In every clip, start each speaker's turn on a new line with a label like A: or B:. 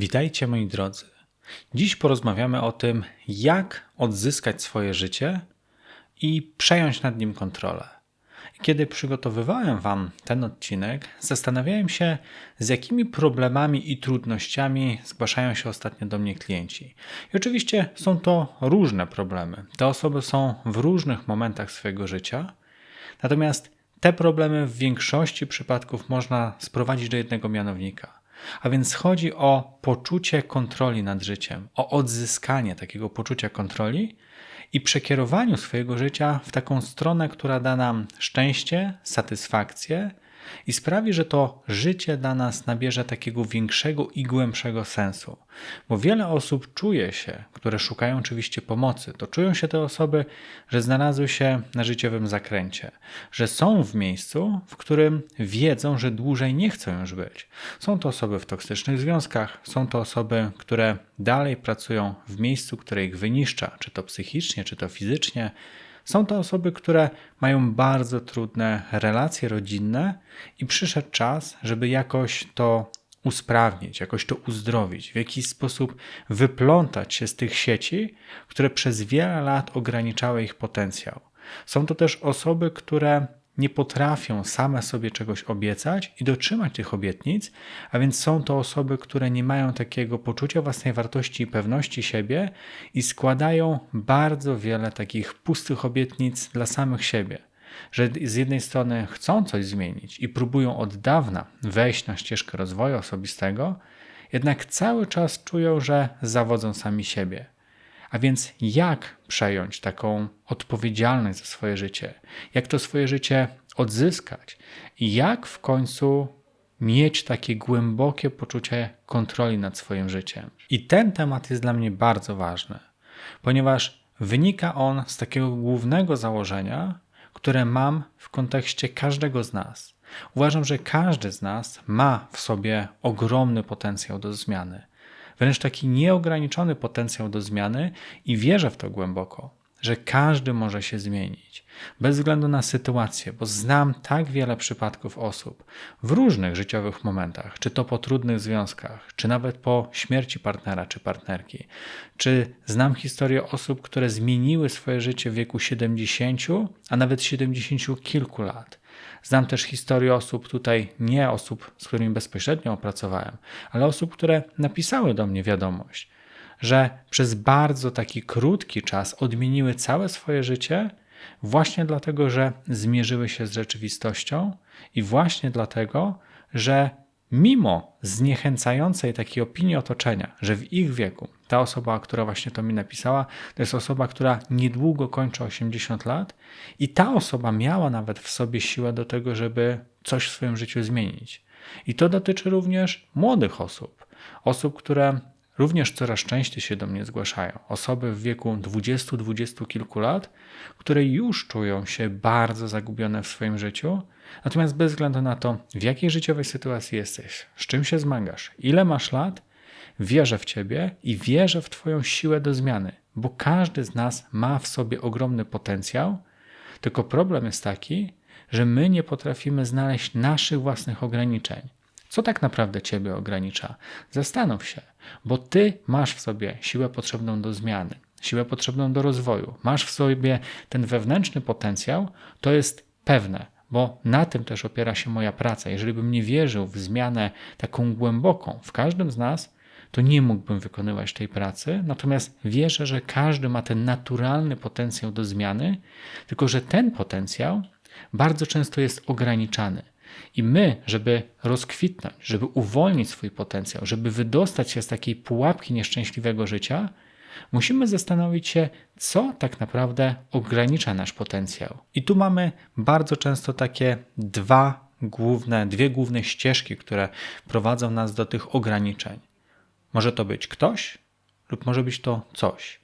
A: Witajcie moi drodzy. Dziś porozmawiamy o tym, jak odzyskać swoje życie i przejąć nad nim kontrolę. Kiedy przygotowywałem Wam ten odcinek, zastanawiałem się, z jakimi problemami i trudnościami zgłaszają się ostatnio do mnie klienci. I oczywiście są to różne problemy. Te osoby są w różnych momentach swojego życia, natomiast te problemy w większości przypadków można sprowadzić do jednego mianownika. A więc chodzi o poczucie kontroli nad życiem, o odzyskanie takiego poczucia kontroli i przekierowaniu swojego życia w taką stronę, która da nam szczęście, satysfakcję i sprawi, że to życie dla nas nabierze takiego większego i głębszego sensu. Bo wiele osób czuje się, które szukają oczywiście pomocy, to czują się te osoby, że znalazły się na życiowym zakręcie, że są w miejscu, w którym wiedzą, że dłużej nie chcą już być. Są to osoby w toksycznych związkach, są to osoby, które dalej pracują w miejscu, które ich wyniszcza, czy to psychicznie, czy to fizycznie są to osoby, które mają bardzo trudne relacje rodzinne i przyszedł czas, żeby jakoś to usprawnić, jakoś to uzdrowić, w jakiś sposób wyplątać się z tych sieci, które przez wiele lat ograniczały ich potencjał. Są to też osoby, które nie potrafią same sobie czegoś obiecać i dotrzymać tych obietnic, a więc są to osoby, które nie mają takiego poczucia własnej wartości i pewności siebie i składają bardzo wiele takich pustych obietnic dla samych siebie. Że z jednej strony chcą coś zmienić i próbują od dawna wejść na ścieżkę rozwoju osobistego, jednak cały czas czują, że zawodzą sami siebie. A więc jak przejąć taką odpowiedzialność za swoje życie? Jak to swoje życie odzyskać? Jak w końcu mieć takie głębokie poczucie kontroli nad swoim życiem? I ten temat jest dla mnie bardzo ważny, ponieważ wynika on z takiego głównego założenia, które mam w kontekście każdego z nas. Uważam, że każdy z nas ma w sobie ogromny potencjał do zmiany wręcz taki nieograniczony potencjał do zmiany i wierzę w to głęboko, że każdy może się zmienić, bez względu na sytuację, bo znam tak wiele przypadków osób w różnych życiowych momentach, czy to po trudnych związkach, czy nawet po śmierci partnera czy partnerki, czy znam historię osób, które zmieniły swoje życie w wieku 70, a nawet 70 kilku lat Znam też historię osób tutaj, nie osób, z którymi bezpośrednio opracowałem, ale osób, które napisały do mnie wiadomość, że przez bardzo taki krótki czas odmieniły całe swoje życie, właśnie dlatego, że zmierzyły się z rzeczywistością i właśnie dlatego, że mimo zniechęcającej takiej opinii otoczenia, że w ich wieku ta osoba, która właśnie to mi napisała, to jest osoba, która niedługo kończy 80 lat i ta osoba miała nawet w sobie siłę do tego, żeby coś w swoim życiu zmienić. I to dotyczy również młodych osób, osób, które również coraz częściej się do mnie zgłaszają. Osoby w wieku 20-20 kilku lat, które już czują się bardzo zagubione w swoim życiu, natomiast bez względu na to, w jakiej życiowej sytuacji jesteś, z czym się zmagasz, ile masz lat, wierzę w Ciebie i wierzę w Twoją siłę do zmiany, bo każdy z nas ma w sobie ogromny potencjał, tylko problem jest taki, że my nie potrafimy znaleźć naszych własnych ograniczeń. Co tak naprawdę Ciebie ogranicza? Zastanów się, bo Ty masz w sobie siłę potrzebną do zmiany, siłę potrzebną do rozwoju, masz w sobie ten wewnętrzny potencjał, to jest pewne, bo na tym też opiera się moja praca. Jeżeli bym nie wierzył w zmianę taką głęboką w każdym z nas, to nie mógłbym wykonywać tej pracy. Natomiast wierzę, że każdy ma ten naturalny potencjał do zmiany, tylko że ten potencjał bardzo często jest ograniczany. I my, żeby rozkwitnąć, żeby uwolnić swój potencjał, żeby wydostać się z takiej pułapki nieszczęśliwego życia, musimy zastanowić się, co tak naprawdę ogranicza nasz potencjał. I tu mamy bardzo często takie dwa główne, dwie główne ścieżki, które prowadzą nas do tych ograniczeń. Może to być ktoś, lub może być to coś.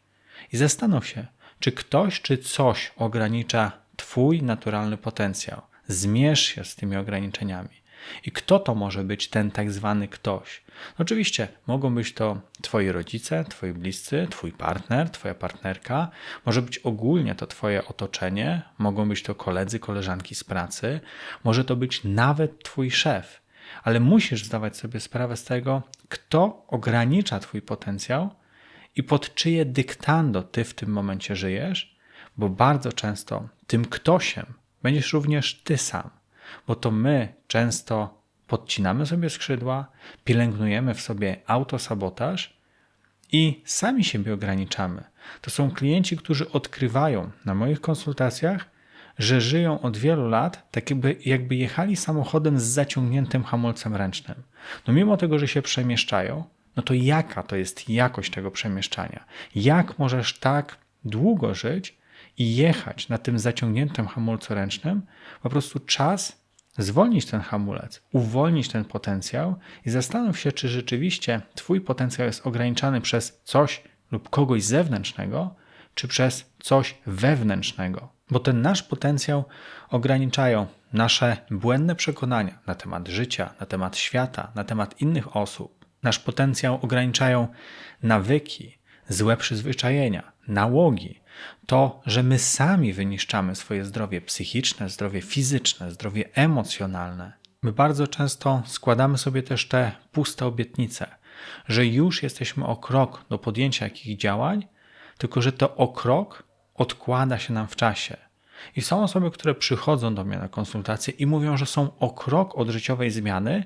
A: I zastanów się, czy ktoś czy coś ogranicza Twój naturalny potencjał. Zmierz się z tymi ograniczeniami. I kto to może być ten tak zwany ktoś? Oczywiście mogą być to Twoi rodzice, Twoi bliscy, Twój partner, Twoja partnerka, może być ogólnie to Twoje otoczenie, mogą być to koledzy, koleżanki z pracy, może to być nawet Twój szef. Ale musisz zdawać sobie sprawę z tego, kto ogranicza Twój potencjał i pod czyje dyktando Ty w tym momencie żyjesz, bo bardzo często tym ktośem będziesz również Ty sam, bo to my często podcinamy sobie skrzydła, pielęgnujemy w sobie autosabotaż i sami siebie ograniczamy. To są klienci, którzy odkrywają na moich konsultacjach, że żyją od wielu lat, tak jakby, jakby jechali samochodem z zaciągniętym hamulcem ręcznym. No mimo tego, że się przemieszczają, no to jaka to jest jakość tego przemieszczania? Jak możesz tak długo żyć i jechać na tym zaciągniętym hamulcu ręcznym? Po prostu czas zwolnić ten hamulec, uwolnić ten potencjał i zastanów się, czy rzeczywiście Twój potencjał jest ograniczany przez coś lub kogoś zewnętrznego, czy przez coś wewnętrznego. Bo ten nasz potencjał ograniczają nasze błędne przekonania na temat życia, na temat świata, na temat innych osób. Nasz potencjał ograniczają nawyki, złe przyzwyczajenia, nałogi, to, że my sami wyniszczamy swoje zdrowie psychiczne, zdrowie fizyczne, zdrowie emocjonalne. My bardzo często składamy sobie też te puste obietnice, że już jesteśmy o krok do podjęcia jakichś działań, tylko że to o krok odkłada się nam w czasie. I są osoby, które przychodzą do mnie na konsultacje i mówią, że są o krok od życiowej zmiany,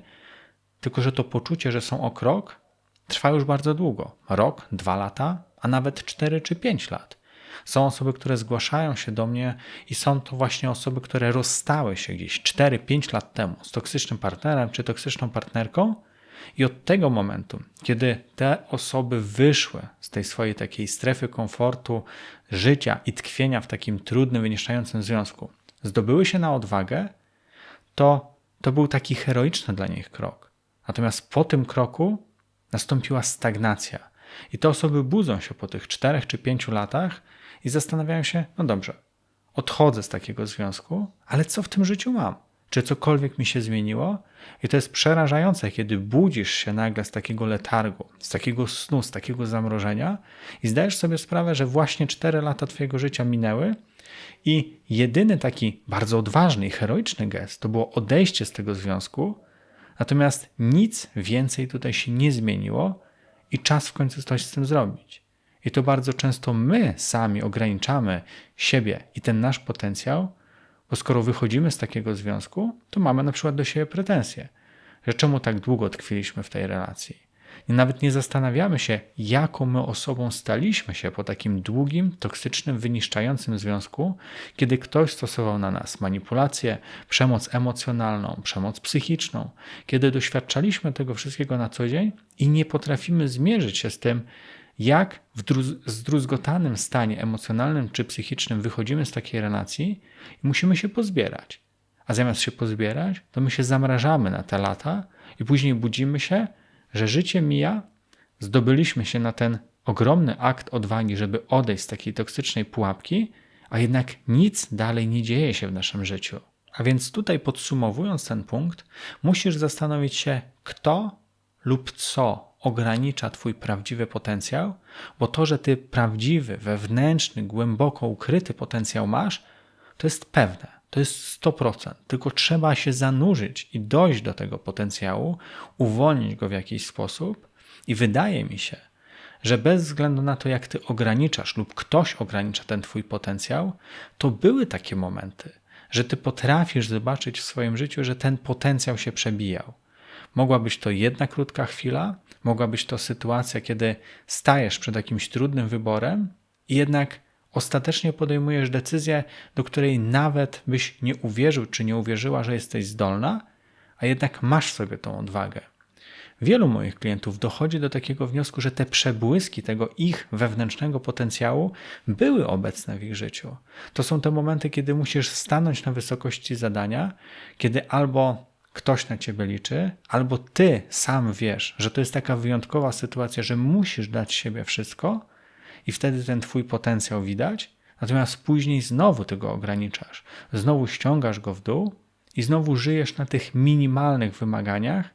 A: tylko że to poczucie, że są o krok, trwa już bardzo długo rok, dwa lata, a nawet cztery czy pięć lat. Są osoby, które zgłaszają się do mnie i są to właśnie osoby, które rozstały się gdzieś 4-5 lat temu z toksycznym partnerem czy toksyczną partnerką. I od tego momentu, kiedy te osoby wyszły z tej swojej takiej strefy komfortu, życia i tkwienia w takim trudnym, wyniszczającym związku, zdobyły się na odwagę, to to był taki heroiczny dla nich krok. Natomiast po tym kroku nastąpiła stagnacja. I te osoby budzą się po tych czterech czy pięciu latach i zastanawiają się, no dobrze, odchodzę z takiego związku, ale co w tym życiu mam? Czy cokolwiek mi się zmieniło? I to jest przerażające, kiedy budzisz się nagle z takiego letargu, z takiego snu, z takiego zamrożenia i zdajesz sobie sprawę, że właśnie 4 lata Twojego życia minęły i jedyny taki bardzo odważny i heroiczny gest to było odejście z tego związku, natomiast nic więcej tutaj się nie zmieniło i czas w końcu coś z tym zrobić. I to bardzo często my sami ograniczamy siebie i ten nasz potencjał, bo skoro wychodzimy z takiego związku, to mamy na przykład do siebie pretensje, że czemu tak długo tkwiliśmy w tej relacji. I nawet nie zastanawiamy się, jaką my osobą staliśmy się po takim długim, toksycznym, wyniszczającym związku, kiedy ktoś stosował na nas manipulację, przemoc emocjonalną, przemoc psychiczną, kiedy doświadczaliśmy tego wszystkiego na co dzień i nie potrafimy zmierzyć się z tym, jak w zdruzgotanym stanie emocjonalnym czy psychicznym wychodzimy z takiej relacji i musimy się pozbierać. A zamiast się pozbierać, to my się zamrażamy na te lata i później budzimy się, że życie mija, zdobyliśmy się na ten ogromny akt odwagi, żeby odejść z takiej toksycznej pułapki, a jednak nic dalej nie dzieje się w naszym życiu. A więc tutaj podsumowując ten punkt, musisz zastanowić się, kto lub co ogranicza Twój prawdziwy potencjał, bo to, że Ty prawdziwy, wewnętrzny, głęboko ukryty potencjał masz, to jest pewne, to jest 100%. Tylko trzeba się zanurzyć i dojść do tego potencjału, uwolnić go w jakiś sposób, i wydaje mi się, że bez względu na to, jak Ty ograniczasz lub ktoś ogranicza ten Twój potencjał, to były takie momenty, że Ty potrafisz zobaczyć w swoim życiu, że ten potencjał się przebijał Mogła być to jedna krótka chwila, mogła być to sytuacja, kiedy stajesz przed jakimś trudnym wyborem i jednak ostatecznie podejmujesz decyzję, do której nawet byś nie uwierzył czy nie uwierzyła, że jesteś zdolna, a jednak masz sobie tą odwagę. Wielu moich klientów dochodzi do takiego wniosku, że te przebłyski tego ich wewnętrznego potencjału były obecne w ich życiu. To są te momenty, kiedy musisz stanąć na wysokości zadania, kiedy albo ktoś na ciebie liczy, albo ty sam wiesz, że to jest taka wyjątkowa sytuacja, że musisz dać siebie wszystko i wtedy ten twój potencjał widać, natomiast później znowu tego ograniczasz, znowu ściągasz go w dół i znowu żyjesz na tych minimalnych wymaganiach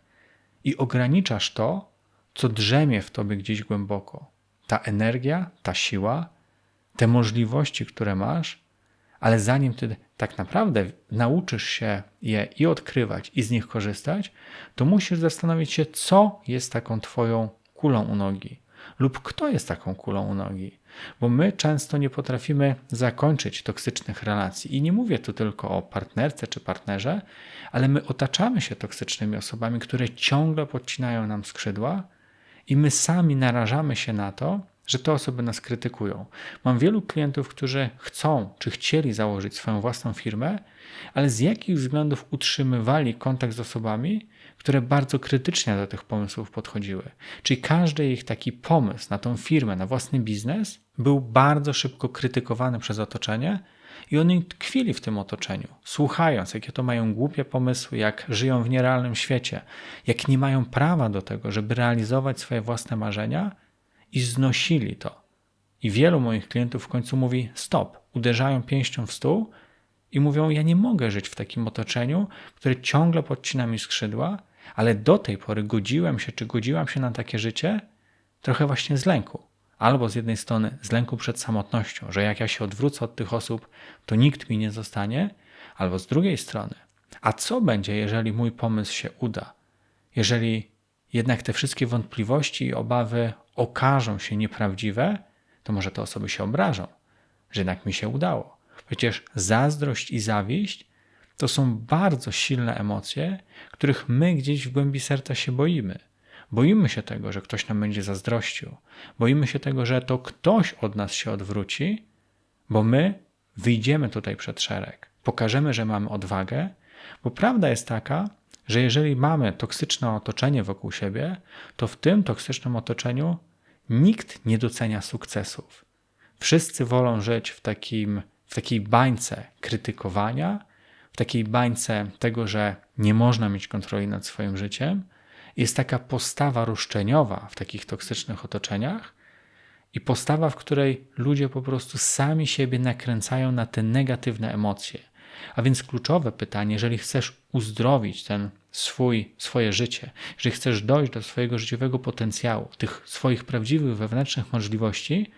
A: i ograniczasz to, co drzemie w tobie gdzieś głęboko. Ta energia, ta siła, te możliwości, które masz, ale zanim ty tak naprawdę nauczysz się je i odkrywać, i z nich korzystać, to musisz zastanowić się, co jest taką Twoją kulą u nogi, lub kto jest taką kulą u nogi. Bo my często nie potrafimy zakończyć toksycznych relacji. I nie mówię tu tylko o partnerce czy partnerze, ale my otaczamy się toksycznymi osobami, które ciągle podcinają nam skrzydła, i my sami narażamy się na to, że te osoby nas krytykują. Mam wielu klientów, którzy chcą czy chcieli założyć swoją własną firmę, ale z jakich względów utrzymywali kontakt z osobami, które bardzo krytycznie do tych pomysłów podchodziły. Czyli każdy ich taki pomysł na tą firmę, na własny biznes był bardzo szybko krytykowany przez otoczenie i oni tkwili w tym otoczeniu, słuchając, jakie to mają głupie pomysły, jak żyją w nierealnym świecie, jak nie mają prawa do tego, żeby realizować swoje własne marzenia i znosili to. I wielu moich klientów w końcu mówi: stop, uderzają pięścią w stół i mówią: Ja nie mogę żyć w takim otoczeniu, które ciągle podcina mi skrzydła, ale do tej pory godziłem się, czy godziłam się na takie życie trochę właśnie z lęku. Albo z jednej strony z lęku przed samotnością, że jak ja się odwrócę od tych osób, to nikt mi nie zostanie, albo z drugiej strony, a co będzie, jeżeli mój pomysł się uda? Jeżeli jednak te wszystkie wątpliwości i obawy okażą się nieprawdziwe, to może te osoby się obrażą, że jednak mi się udało. Przecież zazdrość i zawiść to są bardzo silne emocje, których my gdzieś w głębi serca się boimy. Boimy się tego, że ktoś nam będzie zazdrościł. Boimy się tego, że to ktoś od nas się odwróci, bo my wyjdziemy tutaj przed szereg. Pokażemy, że mamy odwagę, bo prawda jest taka, że jeżeli mamy toksyczne otoczenie wokół siebie, to w tym toksycznym otoczeniu nikt nie docenia sukcesów. Wszyscy wolą żyć w, takim, w takiej bańce krytykowania, w takiej bańce tego, że nie można mieć kontroli nad swoim życiem. Jest taka postawa roszczeniowa w takich toksycznych otoczeniach i postawa, w której ludzie po prostu sami siebie nakręcają na te negatywne emocje. A więc kluczowe pytanie, jeżeli chcesz uzdrowić ten swój, swoje życie, jeżeli chcesz dojść do swojego życiowego potencjału, tych swoich prawdziwych wewnętrznych możliwości,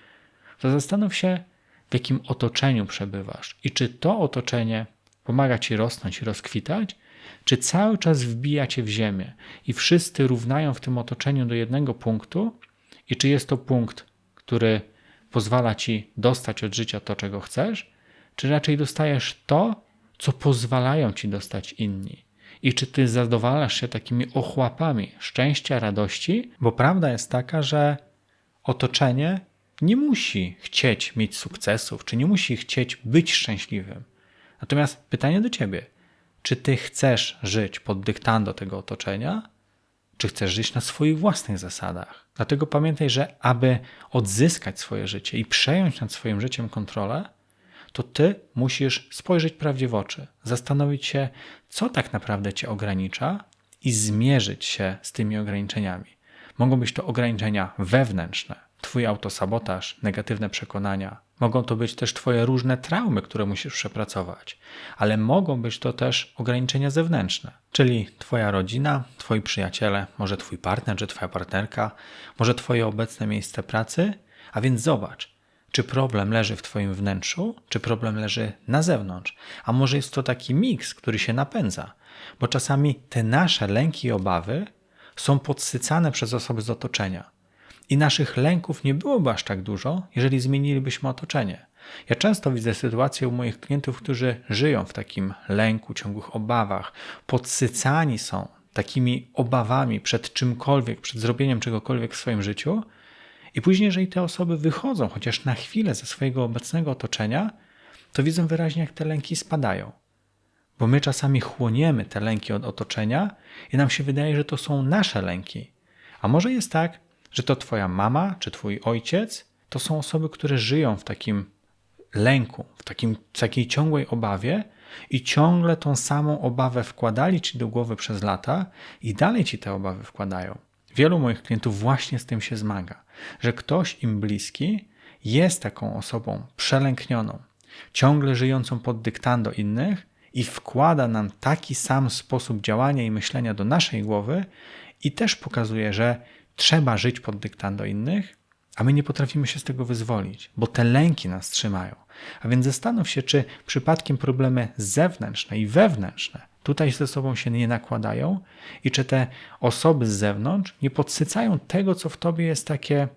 A: to zastanów się, w jakim otoczeniu przebywasz i czy to otoczenie pomaga ci rosnąć i rozkwitać, czy cały czas wbija cię w ziemię i wszyscy równają w tym otoczeniu do jednego punktu, i czy jest to punkt, który pozwala ci dostać od życia to, czego chcesz, czy raczej dostajesz to, co pozwalają ci dostać inni. I czy ty zadowalasz się takimi ochłapami szczęścia, radości? Bo prawda jest taka, że otoczenie nie musi chcieć mieć sukcesów, czy nie musi chcieć być szczęśliwym. Natomiast pytanie do ciebie: czy ty chcesz żyć pod dyktando tego otoczenia, czy chcesz żyć na swoich własnych zasadach? Dlatego pamiętaj, że aby odzyskać swoje życie i przejąć nad swoim życiem kontrolę, to ty musisz spojrzeć prawdzie w oczy, zastanowić się, co tak naprawdę cię ogranicza i zmierzyć się z tymi ograniczeniami. Mogą być to ograniczenia wewnętrzne, twój autosabotaż, negatywne przekonania. Mogą to być też twoje różne traumy, które musisz przepracować, ale mogą być to też ograniczenia zewnętrzne, czyli twoja rodzina, twoi przyjaciele, może twój partner czy twoja partnerka, może twoje obecne miejsce pracy. A więc zobacz, czy problem leży w Twoim wnętrzu, czy problem leży na zewnątrz. A może jest to taki miks, który się napędza, bo czasami te nasze lęki i obawy są podsycane przez osoby z otoczenia. I naszych lęków nie byłoby aż tak dużo, jeżeli zmienilibyśmy otoczenie. Ja często widzę sytuację u moich klientów, którzy żyją w takim lęku, ciągłych obawach, podsycani są takimi obawami przed czymkolwiek, przed zrobieniem czegokolwiek w swoim życiu, i później, jeżeli te osoby wychodzą chociaż na chwilę ze swojego obecnego otoczenia, to widzą wyraźnie, jak te lęki spadają. Bo my czasami chłoniemy te lęki od otoczenia i nam się wydaje, że to są nasze lęki. A może jest tak, że to twoja mama czy twój ojciec to są osoby, które żyją w takim lęku, w takim, w takiej ciągłej obawie i ciągle tą samą obawę wkładali ci do głowy przez lata i dalej ci te obawy wkładają. Wielu moich klientów właśnie z tym się zmaga, że ktoś im bliski jest taką osobą przelęknioną, ciągle żyjącą pod dyktando innych i wkłada nam taki sam sposób działania i myślenia do naszej głowy i też pokazuje, że trzeba żyć pod dyktando innych a my nie potrafimy się z tego wyzwolić, bo te lęki nas trzymają. A więc zastanów się, czy przypadkiem problemy zewnętrzne i wewnętrzne tutaj ze sobą się nie nakładają i czy te osoby z zewnątrz nie podsycają tego, co w tobie jest takie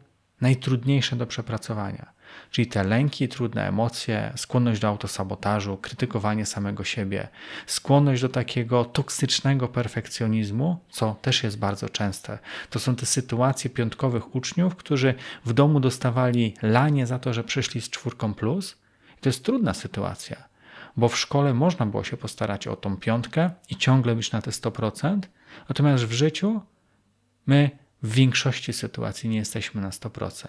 A: najtrudniejsze do przepracowania. Czyli te lęki, trudne emocje, skłonność do autosabotażu, krytykowanie samego siebie, skłonność do takiego toksycznego perfekcjonizmu, co też jest bardzo częste. To są te sytuacje piątkowych uczniów, którzy w domu dostawali lanie za to, że przyszli z czwórką plus. I to jest trudna sytuacja, bo w szkole można było się postarać o tą piątkę i ciągle być na te 100%, natomiast w życiu my w większości sytuacji nie jesteśmy na 100%.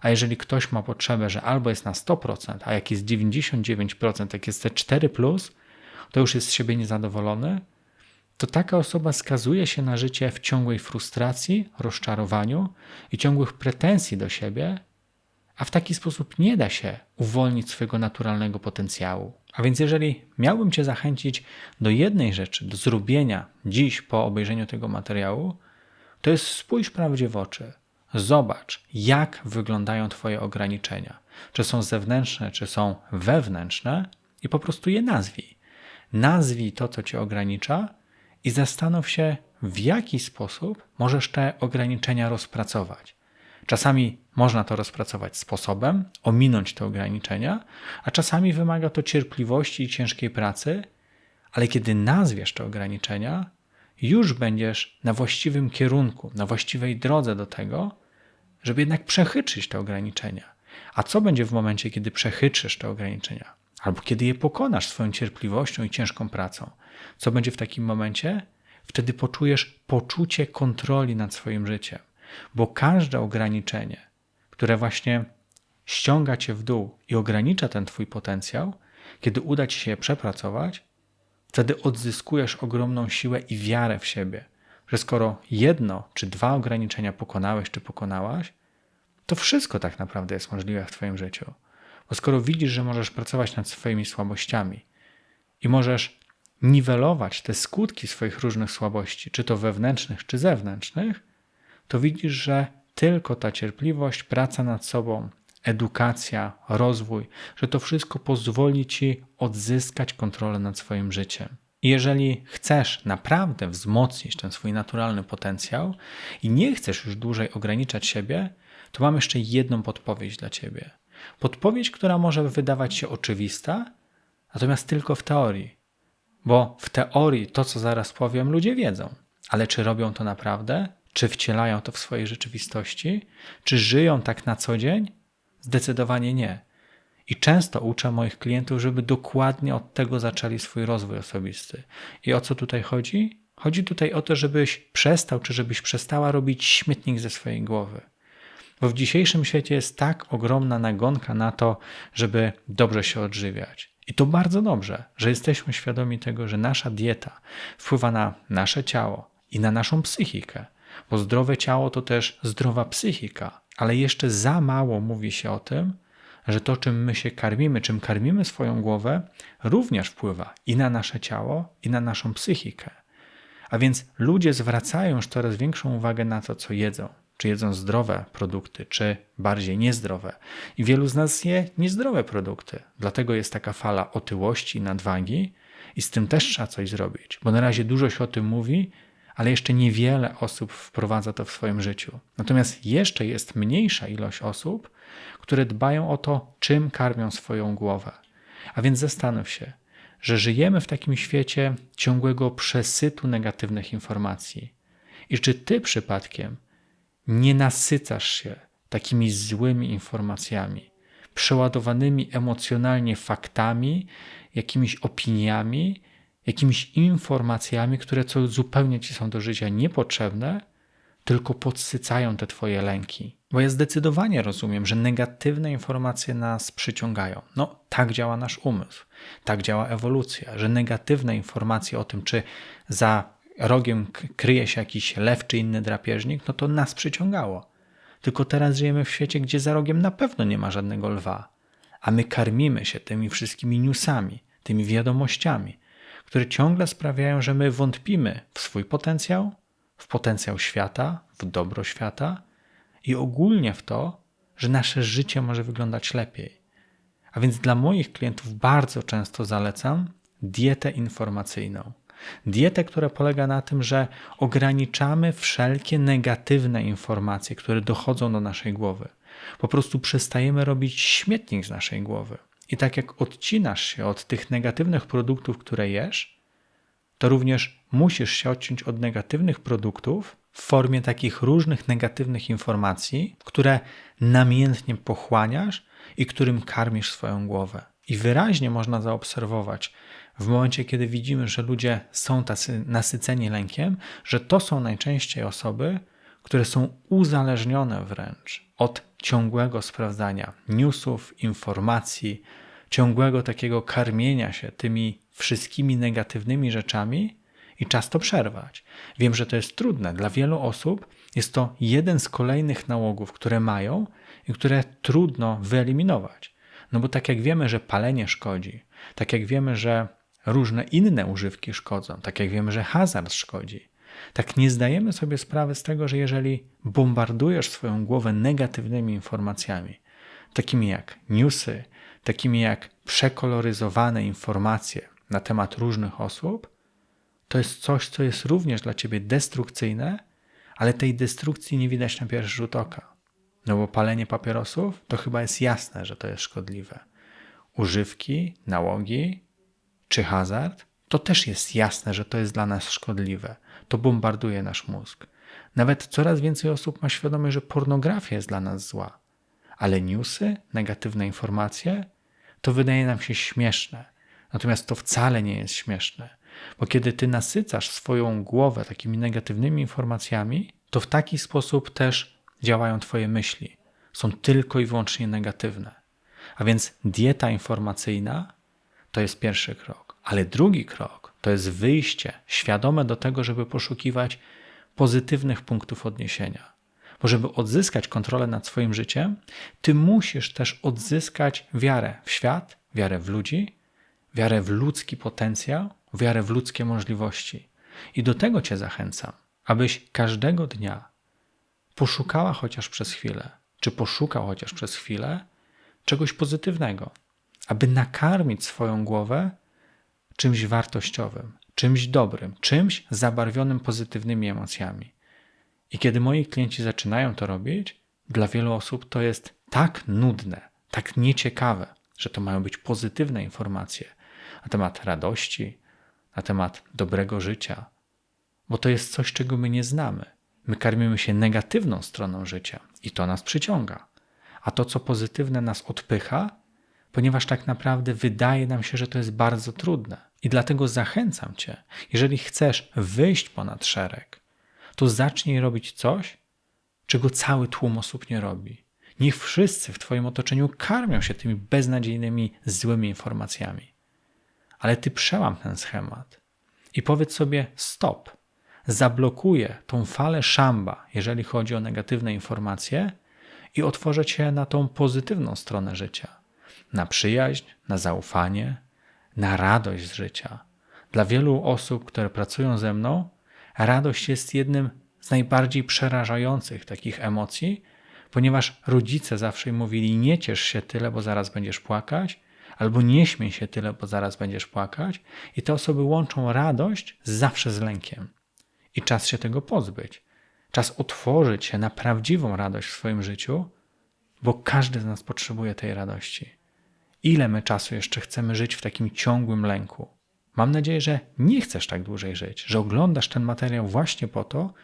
A: A jeżeli ktoś ma potrzebę, że albo jest na 100%, a jak jest 99%, jak jest te 4, to już jest z siebie niezadowolony, to taka osoba skazuje się na życie w ciągłej frustracji, rozczarowaniu i ciągłych pretensji do siebie, a w taki sposób nie da się uwolnić swojego naturalnego potencjału. A więc, jeżeli miałbym Cię zachęcić do jednej rzeczy, do zrobienia dziś po obejrzeniu tego materiału, to jest spójrz prawdzie w oczy. Zobacz, jak wyglądają Twoje ograniczenia. Czy są zewnętrzne, czy są wewnętrzne, i po prostu je nazwij. Nazwij to, co Cię ogranicza, i zastanów się, w jaki sposób możesz te ograniczenia rozpracować. Czasami można to rozpracować sposobem, ominąć te ograniczenia, a czasami wymaga to cierpliwości i ciężkiej pracy, ale kiedy nazwiesz te ograniczenia, już będziesz na właściwym kierunku, na właściwej drodze do tego, żeby jednak przechytrzyć te ograniczenia. A co będzie w momencie, kiedy przechytrzysz te ograniczenia? Albo kiedy je pokonasz swoją cierpliwością i ciężką pracą? Co będzie w takim momencie? Wtedy poczujesz poczucie kontroli nad swoim życiem, bo każde ograniczenie, które właśnie ściąga cię w dół i ogranicza ten twój potencjał, kiedy uda ci się je przepracować, wtedy odzyskujesz ogromną siłę i wiarę w siebie, że skoro jedno czy dwa ograniczenia pokonałeś czy pokonałaś, to wszystko tak naprawdę jest możliwe w Twoim życiu. Bo skoro widzisz, że możesz pracować nad swoimi słabościami i możesz niwelować te skutki swoich różnych słabości, czy to wewnętrznych, czy zewnętrznych, to widzisz, że tylko ta cierpliwość, praca nad sobą, edukacja, rozwój, że to wszystko pozwoli ci odzyskać kontrolę nad swoim życiem. I jeżeli chcesz naprawdę wzmocnić ten swój naturalny potencjał i nie chcesz już dłużej ograniczać siebie, to mam jeszcze jedną podpowiedź dla ciebie. Podpowiedź, która może wydawać się oczywista, natomiast tylko w teorii. Bo w teorii to, co zaraz powiem, ludzie wiedzą. Ale czy robią to naprawdę? Czy wcielają to w swojej rzeczywistości? Czy żyją tak na co dzień? Zdecydowanie nie. I często uczę moich klientów, żeby dokładnie od tego zaczęli swój rozwój osobisty. I o co tutaj chodzi? Chodzi tutaj o to, żebyś przestał, czy żebyś przestała robić śmietnik ze swojej głowy. Bo w dzisiejszym świecie jest tak ogromna nagonka na to, żeby dobrze się odżywiać. I to bardzo dobrze, że jesteśmy świadomi tego, że nasza dieta wpływa na nasze ciało i na naszą psychikę, bo zdrowe ciało to też zdrowa psychika, ale jeszcze za mało mówi się o tym, że to, czym my się karmimy, czym karmimy swoją głowę, również wpływa i na nasze ciało, i na naszą psychikę. A więc ludzie zwracają już coraz większą uwagę na to, co jedzą. Czy jedzą zdrowe produkty, czy bardziej niezdrowe. I wielu z nas je niezdrowe produkty. Dlatego jest taka fala otyłości nadwagi, i z tym też trzeba coś zrobić, bo na razie dużo się o tym mówi, ale jeszcze niewiele osób wprowadza to w swoim życiu. Natomiast jeszcze jest mniejsza ilość osób, które dbają o to, czym karmią swoją głowę. A więc zastanów się, że żyjemy w takim świecie ciągłego przesytu negatywnych informacji. I czy ty przypadkiem nie nasycasz się takimi złymi informacjami, przeładowanymi emocjonalnie faktami, jakimiś opiniami, jakimiś informacjami, które co zupełnie ci są do życia niepotrzebne, tylko podsycają te twoje lęki. Bo ja zdecydowanie rozumiem, że negatywne informacje nas przyciągają. No, tak działa nasz umysł, tak działa ewolucja, że negatywne informacje o tym, czy za rogiem kryje się jakiś lew czy inny drapieżnik, no to nas przyciągało. Tylko teraz żyjemy w świecie, gdzie za rogiem na pewno nie ma żadnego lwa, a my karmimy się tymi wszystkimi newsami, tymi wiadomościami, które ciągle sprawiają, że my wątpimy w swój potencjał, w potencjał świata, w dobro świata i ogólnie w to, że nasze życie może wyglądać lepiej. A więc dla moich klientów bardzo często zalecam dietę informacyjną. Dietę, która polega na tym, że ograniczamy wszelkie negatywne informacje, które dochodzą do naszej głowy. Po prostu przestajemy robić śmietnik z naszej głowy. I tak jak odcinasz się od tych negatywnych produktów, które jesz, to również musisz się odciąć od negatywnych produktów w formie takich różnych negatywnych informacji, które namiętnie pochłaniasz i którym karmisz swoją głowę. I wyraźnie można zaobserwować, w momencie, kiedy widzimy, że ludzie są tacy nasyceni lękiem, że to są najczęściej osoby, które są uzależnione wręcz od ciągłego sprawdzania newsów, informacji, ciągłego takiego karmienia się tymi wszystkimi negatywnymi rzeczami i czas to przerwać. Wiem, że to jest trudne. Dla wielu osób jest to jeden z kolejnych nałogów, które mają i które trudno wyeliminować. No bo tak jak wiemy, że palenie szkodzi, tak jak wiemy, że różne inne używki szkodzą, tak jak wiemy, że hazard szkodzi, tak nie zdajemy sobie sprawy z tego, że jeżeli bombardujesz swoją głowę negatywnymi informacjami, takimi jak newsy, takimi jak przekoloryzowane informacje na temat różnych osób, to jest coś, co jest również dla ciebie destrukcyjne, ale tej destrukcji nie widać na pierwszy rzut oka. No bo palenie papierosów to chyba jest jasne, że to jest szkodliwe. Używki, nałogi czy hazard to też jest jasne, że to jest dla nas szkodliwe. To bombarduje nasz mózg. Nawet coraz więcej osób ma świadomość, że pornografia jest dla nas zła. Ale newsy, negatywne informacje, to wydaje nam się śmieszne. Natomiast to wcale nie jest śmieszne. Bo kiedy ty nasycasz swoją głowę takimi negatywnymi informacjami, to w taki sposób też działają twoje myśli. Są tylko i wyłącznie negatywne. A więc dieta informacyjna to jest pierwszy krok. Ale drugi krok to jest wyjście świadome do tego, żeby poszukiwać pozytywnych punktów odniesienia. Bo żeby odzyskać kontrolę nad swoim życiem, ty musisz też odzyskać wiarę w świat, wiarę w ludzi, wiarę w ludzki potencjał, wiarę w ludzkie możliwości. I do tego Cię zachęcam, abyś każdego dnia poszukała chociaż przez chwilę, czy poszukał chociaż przez chwilę czegoś pozytywnego, aby nakarmić swoją głowę czymś wartościowym, czymś dobrym, czymś zabarwionym pozytywnymi emocjami. I kiedy moi klienci zaczynają to robić, dla wielu osób to jest tak nudne, tak nieciekawe, że to mają być pozytywne informacje na temat radości, na temat dobrego życia, bo to jest coś, czego my nie znamy. My karmimy się negatywną stroną życia i to nas przyciąga, a to, co pozytywne, nas odpycha, ponieważ tak naprawdę wydaje nam się, że to jest bardzo trudne. I dlatego zachęcam Cię, jeżeli chcesz wyjść ponad szereg, to zacznij robić coś, czego cały tłum osób nie robi. Niech wszyscy w Twoim otoczeniu karmią się tymi beznadziejnymi, złymi informacjami. Ale Ty przełam ten schemat i powiedz sobie stop. Zablokuję tą falę szamba, jeżeli chodzi o negatywne informacje i otworzę Cię na tą pozytywną stronę życia. Na przyjaźń, na zaufanie, na radość z życia. Dla wielu osób, które pracują ze mną, radość jest jednym z najbardziej przerażających takich emocji, ponieważ rodzice zawsze mówili: Nie ciesz się tyle, bo zaraz będziesz płakać, albo nie śmiej się tyle, bo zaraz będziesz płakać. I te osoby łączą radość zawsze z lękiem. I czas się tego pozbyć. Czas otworzyć się na prawdziwą radość w swoim życiu, bo każdy z nas potrzebuje tej radości. Ile my czasu jeszcze chcemy żyć w takim ciągłym lęku? Mam nadzieję, że nie chcesz tak dłużej żyć, że oglądasz ten materiał właśnie po to,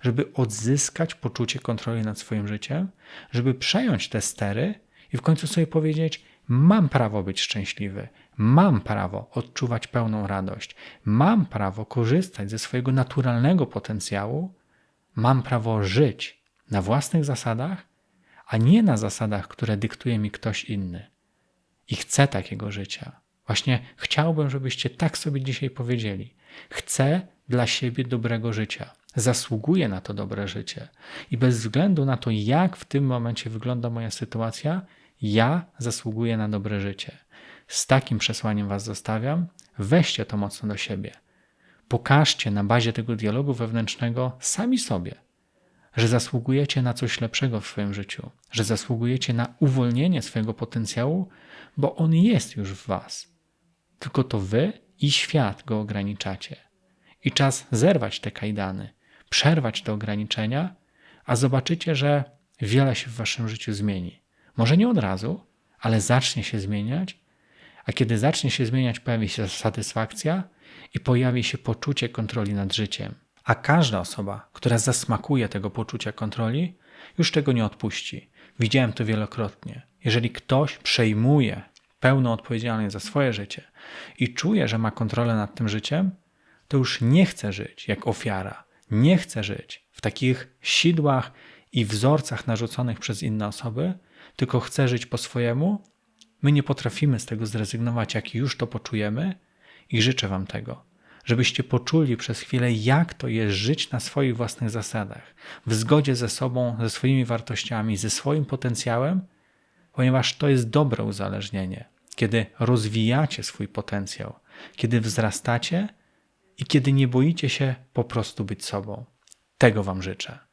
A: żeby odzyskać poczucie kontroli nad swoim życiem, żeby przejąć te stery i w końcu sobie powiedzieć: Mam prawo być szczęśliwy, mam prawo odczuwać pełną radość, mam prawo korzystać ze swojego naturalnego potencjału, mam prawo żyć na własnych zasadach, a nie na zasadach, które dyktuje mi ktoś inny. I chcę takiego życia. Właśnie chciałbym, żebyście tak sobie dzisiaj powiedzieli. Chcę dla siebie dobrego życia. Zasługuję na to dobre życie. I bez względu na to, jak w tym momencie wygląda moja sytuacja, ja zasługuję na dobre życie. Z takim przesłaniem Was zostawiam. Weźcie to mocno do siebie. Pokażcie na bazie tego dialogu wewnętrznego sami sobie, że zasługujecie na coś lepszego w swoim życiu, że zasługujecie na uwolnienie swojego potencjału, bo on jest już w Was. Tylko to Wy i świat go ograniczacie. I czas zerwać te kajdany, przerwać te ograniczenia, a zobaczycie, że wiele się w Waszym życiu zmieni. Może nie od razu, ale zacznie się zmieniać, a kiedy zacznie się zmieniać, pojawi się satysfakcja i pojawi się poczucie kontroli nad życiem. A każda osoba, która zasmakuje tego poczucia kontroli, już tego nie odpuści. Widziałem to wielokrotnie. Jeżeli ktoś przejmuje pełną odpowiedzialność za swoje życie i czuje, że ma kontrolę nad tym życiem, to już nie chce żyć jak ofiara. Nie chce żyć w takich sidłach i wzorcach narzuconych przez inne osoby, tylko chce żyć po swojemu. My nie potrafimy z tego zrezygnować, jak już to poczujemy, i życzę Wam tego, żebyście poczuli przez chwilę, jak to jest żyć na swoich własnych zasadach, w zgodzie ze sobą, ze swoimi wartościami, ze swoim potencjałem, ponieważ to jest dobre uzależnienie, kiedy rozwijacie swój potencjał, kiedy wzrastacie i kiedy nie boicie się po prostu być sobą. Tego Wam życzę.